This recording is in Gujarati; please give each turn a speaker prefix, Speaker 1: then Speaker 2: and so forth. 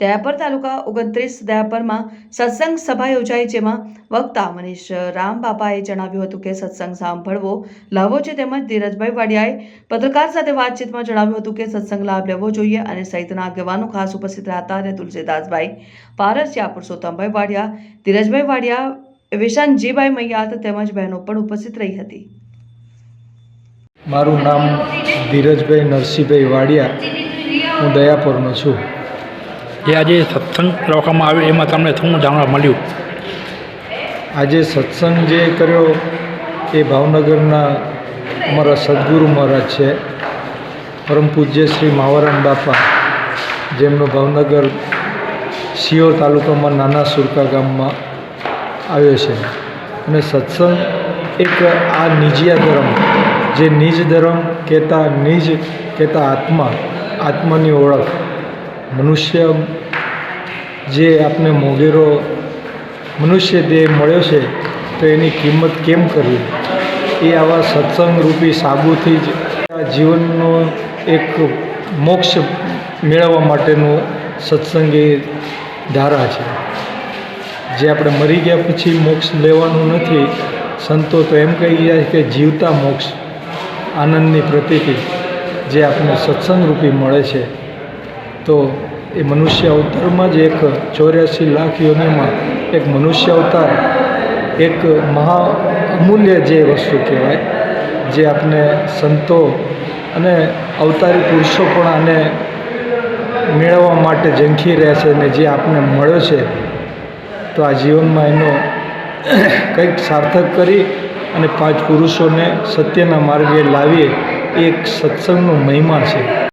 Speaker 1: દયાપર તાલુકા ઓગણત્રીસ દયાપરમાં સત્સંગ સભા યોજાઈ જેમાં વક્તા મનીષ રામ બાપાએ જણાવ્યું હતું કે સત્સંગ સાંભળવો લાભો છે તેમજ ધીરજભાઈ વાડિયાએ પત્રકાર સાથે વાતચીતમાં જણાવ્યું હતું કે સત્સંગ લાભ લેવો જોઈએ અને સહિતના આગેવાનો ખાસ ઉપસ્થિત રહ્યા અને તુલસીદાસભાઈ પારસિયા પુરુષોત્તમભાઈ વાડિયા, ધીરજભાઈ વાડિયા, વિશાનજીભાઈ મૈયાત તેમજ બહેનો પણ ઉપસ્થિત રહી હતી.
Speaker 2: મારું નામ ધીરજભાઈ નરસિંહભાઈ વાડિયા. હું દયાપુરનો છું.
Speaker 3: જે આજે સત્સંગ રાખવામાં આવ્યો, એમાં તમને શું જાણવા મળ્યું.
Speaker 2: આજે સત્સંગ જે કર્યો એ ભાવનગરના અમારા સદગુરુ મહારાજ છે. પરમ પૂજ્ય શ્રી માવરામ બાપા, જેમનો ભાવનગર સિયોર તાલુકામાં નાના સુરકા ગામમાં આવ્યો છે. અને સત્સંગ એક આ નિજિયા ધર્મ, જે નિજ ધર્મ કહેતા, નિજ કહેતા આત્મા, આત્માની ઓળખ મનુષ્ય જે આપને મોગેરો મનુષ્ય દેહ મળ્યો છે, તો એની કિંમત કેમ કરવી? એ આવા સત્સંગ રૂપી સાબુથી જ જીવનનો એક મોક્ષ મેળવવા માટેનું સત્સંગ એ ધારા છે. જે આપણે મરી ગયા પછી મોક્ષ લેવાનું નથી, સંતો તો એમ કહી ગયા કે જીવતા મોક્ષ આનંદની પ્રતિકિ જે આપણને સત્સંગ રૂપી મળે છે. તો એ મનુષ્ય અવતારમાં જ એક ચોર્યાસી લાખ યોનિમાં એક મનુષ્ય અવતાર, એક મહા અમૂલ્ય જે વસ્તુ કહેવાય, જે આપણે સંતો અને અવતારી પુરુષો પણ આને મેળવવા માટે ઝંખી રહ્યા છે અને જે આપને મળ્યો છે, તો આ જીવનમાં એનો કંઈક સાર્થક કરી અને પાંચ પુરુષોને સત્યના માર્ગે લાવીએ એક સત્સંગનો મહિમા છે.